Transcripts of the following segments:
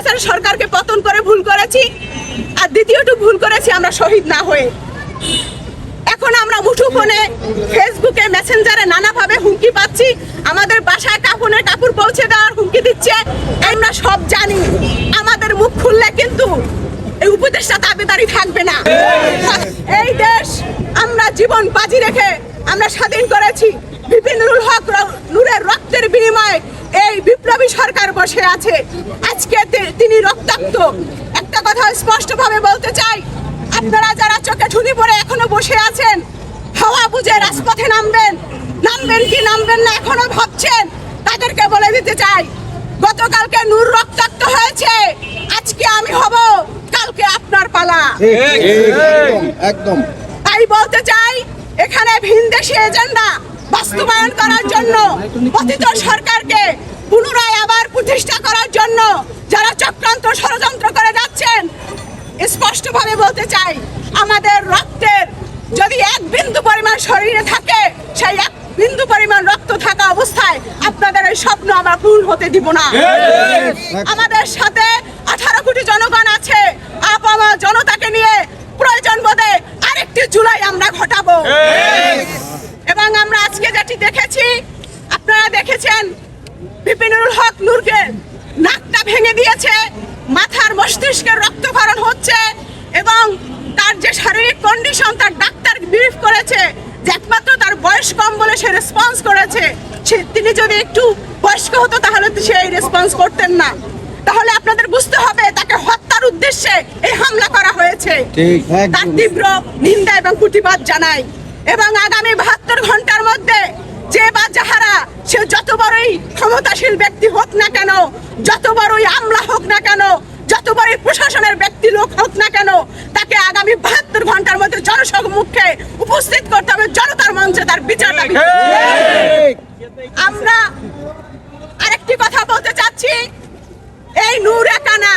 স্বৈরাচার সরকারকে পতন করে ভুল করেছি, আর দ্বিতীয়টু ভুল করেছি আমরা শহীদ না হয়ে। এখন আমরা মুঠোফোনে, ফেসবুকে, মেসেঞ্জারে নানাভাবে হুমকি পাচ্ছি। আমাদের বাসায় কাপড়ের কাপড় পৌঁছে দেওয়ার হুমকি দিচ্ছে। আমরা সব জানি, আমাদের মুখ খুললে কিন্তু এই উপদেশটা দাবিদারি থাকবে না। এই দেশ আমরা জীবন বাজি রেখে আমরা স্বাধীন করেছি। বিপিনুল হক নূরের রক্তের বিনিময়ে এই বিপ্লবী সরকার বসে আছে। আজকে তি- একটা কথা স্পষ্টভাবে বলতে চাই আপনারা যারা চোখে ঠুনি পরে এখনও বসে আছেন হাওয়া বুঝে রাজপথে নামবেন নামবেন কি নামবেন না এখনও ভাবছেন তাদেরকে বলে দিতে চাই গতকালকে নূর রক্তাক্ত হয়েছে আজকে আমি হব কালকে আপনার পালা। একদম। তাই বলতে চাই এখানে ভিনদেশি এজেন্ডা বাস্তবায়ন করার জন্য পতিত সরকারকে পুনরায় আবার প্রতিষ্ঠা করার জন্য যারা চক্রান্ত ষড়যন্ত্র করে যাচ্ছেন স্পষ্টভাবে বলতে চাই আমাদের রক্তের যদি এক বিন্দু পরিমাণ শরীরে থাকে সেই এক বিন্দু পরিমাণ রক্ত থাকা অবস্থায় আপনাদের এই স্বপ্ন আমরা পূরণ হতে দিব না। আমাদের সাথে আঠারো কোটি জনগণ আছে আপামা জনতাকে নিয়ে প্রয়োজন বোধে আরেকটি জুলাই আমরা ঘটাবো। এবং আমরা আজকে যেটি দেখেছি আপনারা দেখেছেন বিপিনুল হক নূরকে নাকটা ভেঙে দিয়েছে মাথার মস্তিষ্কের রক্তক্ষরণ হচ্ছে এবং তার যে কন্ডিশন তার ডাক্তার ব্রিফ করেছে যে একমাত্র তার বয়স কম বলে সে রেসপন্স করেছে। সে তিনি যদি একটু বয়স্ক হতো তাহলে সে এই রেসপন্স করতেন না। তাহলে আপনাদের বুঝতে হবে তাকে হত্যার উদ্দেশ্যে এই হামলা করা হয়েছে। তার। তীব্র নিন্দা এবং প্রতিবাদ জানাই। এবং আগামী বাহাত্তর ঘণ্টার মধ্যে যে বা যাহারা সে যত বড়ই ক্ষমতাশীল ব্যক্তি হোক না কেন যত বড়ই আমলা হোক না কেন যত বড়ই প্রশাসনের ব্যক্তি লোক হোক না কেন, তাকে আগামী বাহাত্তর ঘণ্টার মধ্যে জনসমুখে উপস্থিত করতে হবে, জনতার মঞ্চে তার বিচার আমরা আরেকটি কথা বলতে চাচ্ছি, এই নূর একানা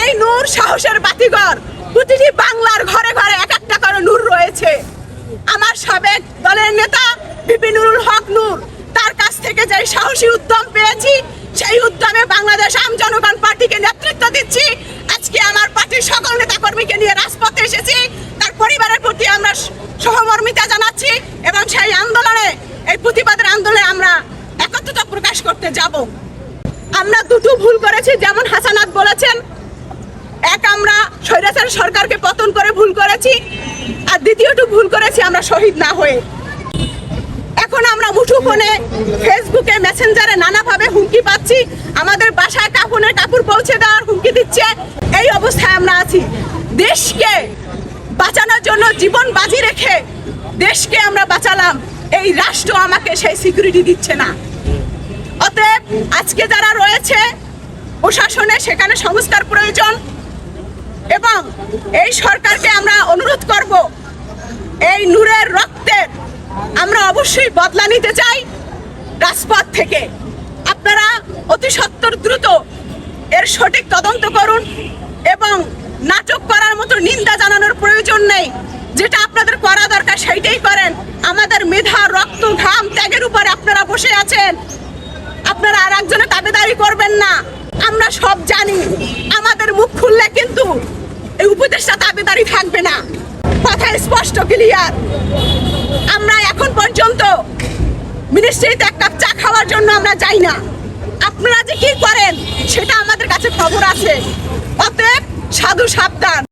এই নূর সাহসের বাতিঘর, প্রতিটি বাংলার ঘরে ঘরে এক একটা করে নূর রয়েছে। আমার সাবেক দলের নেতা বিপিনুল হক নূর তার কাছ থেকে যে সাহসী উদ্যম পেয়েছি সেই উদ্যমে বাংলাদেশ আম জনগণ পার্টিকে নেতৃত্ব দিচ্ছি আজকে আমার পার্টির সকল নেতা কর্মীকে নিয়ে রাজপথে এসেছি। তার পরিবারের প্রতি আমরা সহমর্মিতা জানাচ্ছি এবং সেই আন্দোলনে, এই প্রতিবাদের আন্দোলনে আমরা একত্রতা প্রকাশ করতে যাব। আমরা দুটো ভুল করেছি, যেমন হাসানাত বলেছেন, এক আমরা স্বৈরাচার সরকারকে পতন করে ভুল করেছি, আর দ্বিতীয়টু ভুল করেছি আমরা শহীদ না হয়ে। এখন আমরা মুঠোফোনে ফেসবুকে মেসেঞ্জারে নানাভাবে হুমকি পাচ্ছি, আমাদের বাসায় কাপড়ের কাপড় পৌঁছে দেওয়ার হুমকি দিচ্ছে, এই অবস্থায় আমরা আছি। দেশকে বাঁচানোর জন্য জীবন বাজি রেখে দেশকে আমরা বাঁচালাম, এই রাষ্ট্র আমাকে সেই সিকিউরিটি দিচ্ছে না। অতএব আজকে যারা রয়েছে প্রশাসনে, সেখানে সংস্কার প্রয়োজন এবং এই সরকারকে আমরা অনুরোধ করব, এই নূরের রক্তের আমরা অবশ্যই বদলা নিতে চাই রাজপথ থেকে। আপনারা অতি সত্বর দ্রুত এর সঠিক তদন্ত করুন এবং নাটক করার মতো নিন্দা জানানোর প্রয়োজন নেই। যেটা আপনাদের করা দরকার সেইটাই করেন। আমাদের মেধা, রক্ত, ঘাম ত্যাগের উপরে আপনারা বসে আছেন। আপনারা আর একজনের দাবিদারি করবেন না। আমরা সব জানি, আমাদের মুখ খুললে কিন্তু এই উপদেশটা দাবিদারি থাকবে না। কথা স্পষ্ট, ক্লিয়ার। আমরা এখন পর্যন্ত মিনিস্ট্রিতে এক কাপ চা খাওয়ার জন্য আমরা যাই না। আপনারা যে কি করেন, সেটা আমাদের কাছে খবর আছে। অতএব সাধু সাবধান।